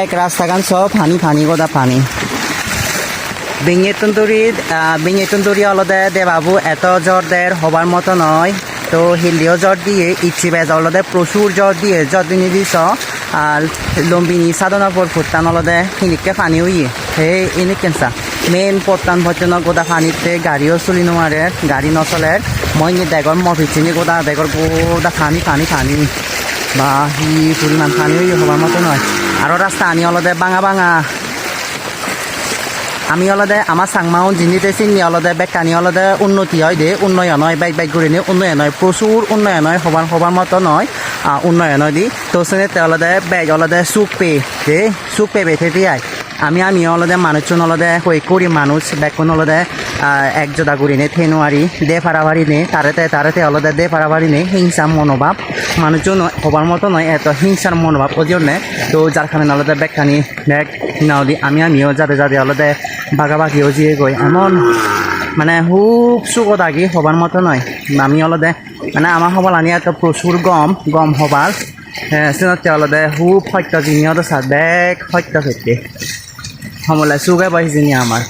এক রাস্তাখান সব পানি পানি গোদা পানি বিঙেতুন দড়িত বিঙেতুন দড়ি অলদে দে বাবু এত জ্বর দের হবার মতো নয়। তো হিলিও জ্বর দিয়ে, ইচ্ছি বেজ অলদে প্রচুর জ্বর দিয়ে জ্বর দিনি দিছ আর লম্বিনি সাধনা পর ফুটান অলদে হিনিকে পানি উইয়ে সেই এনে কেনসা? মেইন পত্তান ভজন গোদা পানিতে গাড়িও চলি নোৱাৰে গাড়ী নচলে মই নি ডেগৰ মভিচিনি গোদা ডেগৰ গোদা পানী পানী পানী বা সি পৰিমাণ পানী হবার মতো নয়। আৰু ৰাস্তা আনি অলদে বাঙা বাঙা। আমি অলদে আমার সাংমাও জিনিতে চিনি অলদে বেকানি অলদে উন্নতি হয় দে উন্নয়ন হয় বাইক বাইক নিয়ে উন্নয়ন হয় প্রচুর উন্নয়ন হয় সবার সবার মতো আহ, উন্নয়ন হয় দি। তো সেনে অলদে বেগ অলদে সুখ পে দে সুখ পে বেথে দিয়ে আমি আমি অলদে মানুষজন অলদে হই করি মানুষ বেকুন অলদে এক জোদা করি নে থেনুয়ারি দে পারাবারি নে, তারেতে তারেতে অলদে দে পারাবারি নে হিংসা মনোভাব। মানুষজন হবার মতো নয়, এত হিংসার মনোভাব ওই জন্যে তো যার কারণে আলাদা বেকানি ব্যাগ নাও দি, আমি আমিও যাতে যাতে আলাদা বাগাবাগিও জিয়ে গই। এমন মানে খুব চুকত আগি হবার মতো নয়। আমি অলদে মানে আমার হবার আনি এত প্রচুর গম গম হবার। সিনতে অলদে খুব সত্য জিনিয়ত আছে বেগ সত্য সত্যি। সমলে চুকে পাইছিনি আমার।